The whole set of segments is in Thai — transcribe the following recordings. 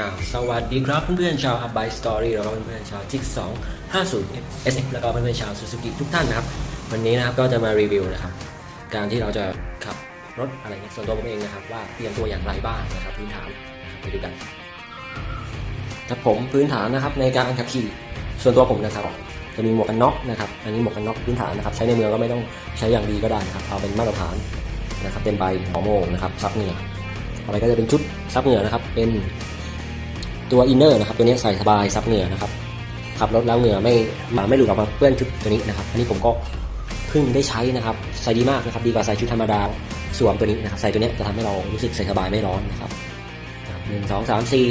อ่าสวัสดีครับเพื่อนๆชาว Up by Story แล้วก็เพื่อนๆชาวจิก2 50 SF แล้วก็เพื่อนๆชาว Suzuki ทุกท่านนะครับ วันนี้นะครับก็จะมารีวิวนะครับ การที่เราจะขับรถอะไรเงี้ยส่วนตัวผมเองนะครับ ว่าเตรียมตัวอย่างไรบ้างนะครับพื้นฐานไปดูกันครับผมพื้นฐานนะครับในการขับขี่ส่วนตัวผมนะครับจะมีหมวกกันน็อกนะครับ อันนี้หมวกกันน็อกพื้นฐานนะครับใช้ในเมืองก็ไม่ต้องใช้อย่างดีก็ได้นะครับเอาเป็นมาตรฐานนะครับเต็มใบหัวโมงนะครับซับเหงื่อต่อไปก็จะเป็นชุดซับเหงื่อนะครับเป็น ตัวอินเนอร์นะครับตัวนี้ใส่สบายซับเหงื่อนะครับขับรถแล้วเหงื่อไม่หมาไม่หลุดออกมาเปื้อนชุดตัวนี้นะครับอันนี้ผมก็เพิ่งได้ใช้นะครับใส่ดีมากนะครับดีกว่าใส่ชุดธรรมดาสวมตัวนี้นะครับใส่ตัวนี้จะทำให้เรารู้สึกใส่สบายไม่ร้อนนะครับหนึ่งสองสามสี่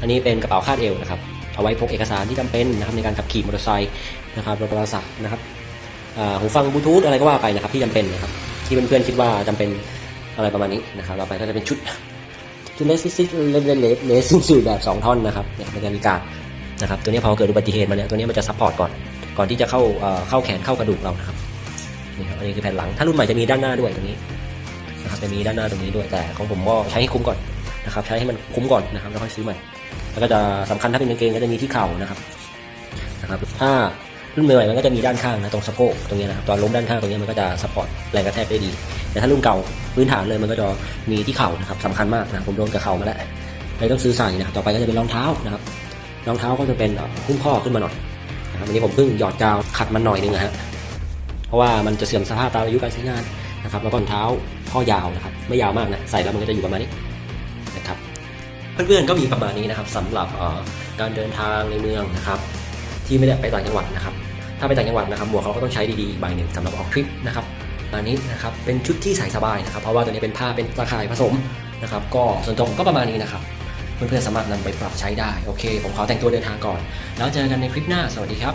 อันนี้เป็นกระเป๋าคาดเอวนะครับเอาไว้พกเอกสารที่จำเป็นนะครับในการขับขี่มอเตอร์ไซค์นะครับรถโทรศัพท์นะครับหูฟังบลูทูธอะไรก็ว่าไปนะครับที่จำเป็นนะครับที่เพื่อนๆคิดว่าจำเป็นอะไรประมาณนี้นะครับเราไปก็จะเป็นชุด ชุดเลสซิสเลสเลสเลสซิ่งสูตรแบบ2ท่อนนะครับเนี่ยมันจะมีการนะครับตัวนี้พอเกิดอุบัติเหตุมาเนี่ยตัวนี้มันจะซัพพอร์ตก่อนก่อนที่จะเข้าเข้าแขนเข้ากระดูกเรานะครับนี่ครับอันนี้คือแผ่นหลังถ้ารุ่นใหม่จะมีด้านหน้าด้วยตรงนี้นะครับจะมีด้านหน้าตรงนี้ด้วยแต่ของผมก็ใช้ให้คุ้มก่อนนะครับใช้ให้มันคุ้มก่อนนะครับแล้วค่อยซื้อใหม่แล้วก็จะสำคัญถ้าเป็นกางเกงก็จะมีที่เข่านะครับนะครับถ้ารุ่นใหม่มันก็จะมีด้านข้างนะตรงสะโพกตรงนี้นะครับตอนล้มด้านข้างตรงนี้มันก็จะซัพพอร์ตแรงกระแทกได้ดี แต่ถ้ารุ่นเก่าพื้นฐานเลยมันก็จะมีที่เข่านะครับสำคัญมากนะผมโดนกับเข่ามาแล้วเลยต้องซื้อใส่นะครับต่อไปก็จะเป็นรองเท้านะครับรองเท้าก็จะเป็นหุ้มข้อขึ้นมาหน่อยนะครับวันนี้ผมเพิ่งหยอดกาวขัดมันหน่อยนึงนะฮะเพราะว่ามันจะเสื่อมสภาพตามอายุการใช้งานนะครับแล้วก็รองเท้าข้อยาวนะครับไม่ยาวมากนะใส่แล้วมันก็จะอยู่ประมาณนี้นะครับเพื่อนๆก็มีประมาณนี้นะครับสำหรับการเดินทางในเมืองนะครับ ที่ไม่ได้ไปต่างจังหวัดนะครับถ้าไปต่างจังหวัดนะครับหมวกเขาก็ต้องใช้ดีๆอีกใบหนึ่งสำหรับออกทริปนะครับ อันนี้นะครับเป็นชุดที่ใส่สบายนะครับเพราะว่าตัวนี้เป็นผ้าเป็นตะข่ายผสมนะครับก็ส่วนตัวผมก็ประมาณนี้นะครับเพื่อนๆสามารถนำไปปรับใช้ได้โอเค ผมขอแต่งตัวเดินทางก่อน แล้วเจอกันในคลิปหน้าสวัสดีครับ